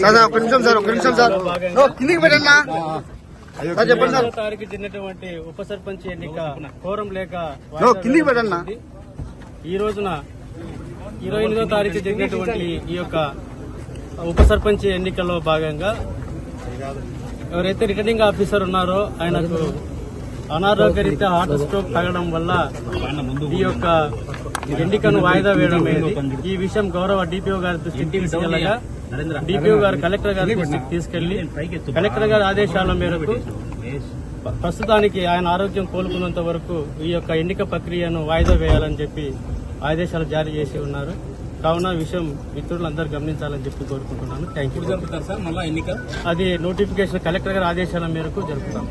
Sir ఒక్క నిమిషం sir ఒక్క నిమిషం సార్. కిందికి పెట్టన్నా. చెప్పండి సార్. తారీఖు ఉప సర్పంచ్ ఎన్నిక కోరం లేక కిందికి పెట్టన్నా. ఈ రోజున ఇరవై ఎనిమిదో తారీఖు జరిగినటువంటి ఈ యొక్క ఉప సర్పంచ్ ఎన్నికల్లో భాగంగా ఎవరైతే రిటర్నింగ్ ఆఫీసర్ ఉన్నారో ఆయనకు అనారోగ్యరీత్యా హార్ట్ స్ట్రోక్ తగ్గడం వల్ల ఈ యొక్క ఎన్నికను వాయిదా వేయడం ఈ విషయం గౌరవ డిపిఓ గారి దృష్టికి తీసుకెళ్ళగా డిపిఓ గారు కలెక్టర్ గారి దృష్టికి తీసుకెళ్ళి కలెక్టర్ గారి ఆదేశాల మేరకు ప్రస్తుతానికి ఆయన ఆరోగ్యం కోలుకున్నంత వరకు ఈ యొక్క ఎన్నిక ప్రక్రియను వాయిదా వేయాలని చెప్పి ఆదేశాలు జారీ చేసి ఉన్నారు. కావున విషయం మిత్రులందరూ గమనించాలని చెప్పి కోరుకుంటున్నాను. థ్యాంక్ యూ జరుపుతారు సార్ మళ్ళా ఎన్నిక? అది నోటిఫికేషన్ కలెక్టర్ గారి ఆదేశాల మేరకు జరుపుతాం.